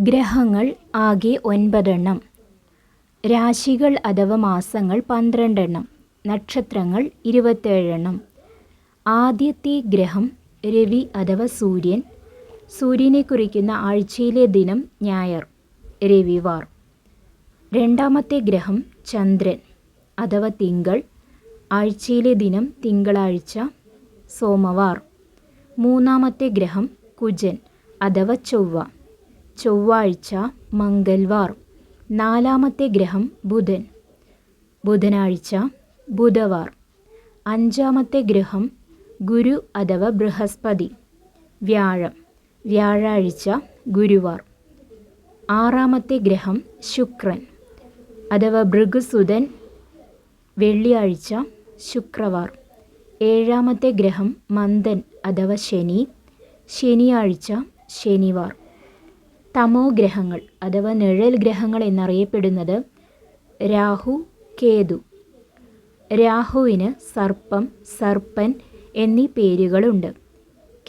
ഗ്രഹങ്ങൾ ആകെ ഒൻപതെണ്ണം. രാശികൾ അഥവാ മാസങ്ങൾ പന്ത്രണ്ടെണ്ണം. നക്ഷത്രങ്ങൾ ഇരുപത്തേഴെണ്ണം. ആദ്യത്തെ ഗ്രഹം രവി അഥവാ സൂര്യൻ. സൂര്യനെ കുറിക്കുന്ന ആഴ്ചയിലെ ദിനം ഞായർ രവിവാർ രണ്ടാമത്തെ ഗ്രഹം ചന്ദ്രൻ അഥവാ തിങ്കൾ. ആഴ്ചയിലെ ദിനം തിങ്കളാഴ്ച സോമവാർ. മൂന്നാമത്തെ ഗ്രഹം കുജൻ അഥവാ ചൊവ്വ. ചൊവ്വാഴ്ച മംഗൽവാർ. നാലാമത്തെ ഗ്രഹം ബുധൻ. ബുധനാഴ്ച ബുധവാർ. അഞ്ചാമത്തെ ഗ്രഹം ഗുരു അഥവാ ബൃഹസ്പതി. വ്യാഴം. വ്യാഴാഴ്ച ഗുരുവാർ. ആറാമത്തെ ഗ്രഹം ശുക്രൻ. അഥവാ ഭൃഗുസുതൻ വെള്ളിയാഴ്ച ശുക്രവാർ. ഏഴാമത്തെ ഗ്രഹം മന്ദൻ അഥവാ ശനി. ശനിയാഴ്ച ശനിവാർ. തമോ ഗ്രഹങ്ങൾ അഥവാ നിഴൽ ഗ്രഹങ്ങൾ എന്നറിയപ്പെടുന്നത് രാഹു കേതു. രാഹുവിന് സർപ്പം സർപ്പൻ എന്നീ പേരുകളുണ്ട്.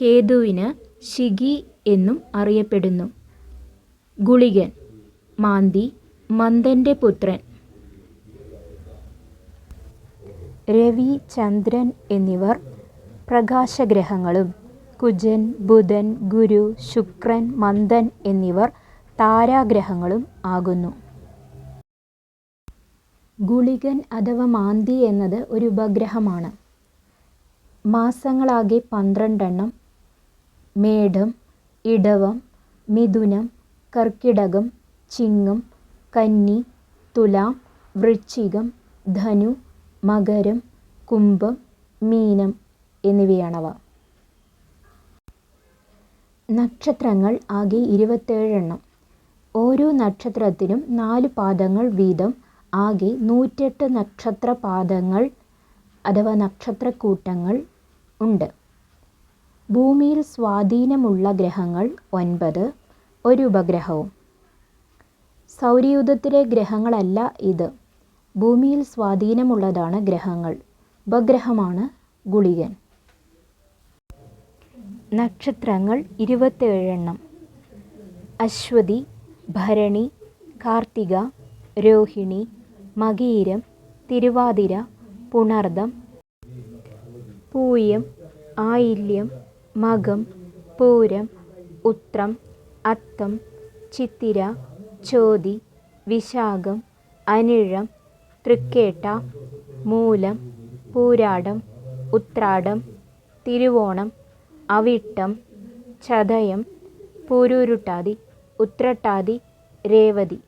കേതുവിന് ശിഖി എന്നും അറിയപ്പെടുന്നു. ഗുളികൻ മാന്തി മന്ദന്റെ പുത്രൻ. രവി ചന്ദ്രൻ എന്നിവർ പ്രകാശഗ്രഹങ്ങളും കുജൻ ബുധൻ ഗുരു ശുക്രൻ മന്ദൻ എന്നിവർ താരാഗ്രഹങ്ങളും ആകുന്നു. ഗുളികൻ അഥവാ മാന്തി എന്നത് ഒരു ഉപഗ്രഹമാണ്. മാസങ്ങളാകെ പന്ത്രണ്ടെണ്ണം. മേടം ഇടവം മിഥുനം കർക്കിടകം ചിങ്ങം കന്നി തുലാം വൃശ്ചികം ധനു മകരം കുംഭം മീനം എന്നിവയാണവ. നക്ഷത്രങ്ങൾ ആകെ ഇരുപത്തേഴെണ്ണം. ഓരോ നക്ഷത്രത്തിനും നാല് പാദങ്ങൾ വീതം ആകെ നൂറ്റെട്ട് നക്ഷത്ര പാദങ്ങൾ അഥവാ നക്ഷത്രക്കൂട്ടങ്ങൾ ഉണ്ട്. ഭൂമിയിൽ സ്വാധീനമുള്ള ഗ്രഹങ്ങൾ ഒൻപത് ഒരു ഉപഗ്രഹവും. സൗരയൂഥത്തിലെ ഗ്രഹങ്ങളല്ല ഇത്. ഭൂമിയിൽ സ്വാധീനമുള്ളതാണ് ഗ്രഹങ്ങൾ. ഉപഗ്രഹമാണ് ഗുളികൻ. നക്ഷത്രങ്ങൾ ഇരുപത്തേഴെണ്ണം. അശ്വതി ഭരണി കാർത്തിക രോഹിണി മകീരം തിരുവാതിര പുണർദം പൂയം ആയില്യം മകം പൂരം ഉത്രം അത്തം ചിത്തിര ചോതി വിശാഖം അനിഴം തൃക്കേട്ട മൂലം പൂരാടം ഉത്രാടം തിരുവോണം അവിട്ടം ചതയം പൂരൂരുട്ടാതി ഉത്രട്ടാതി രേവതി.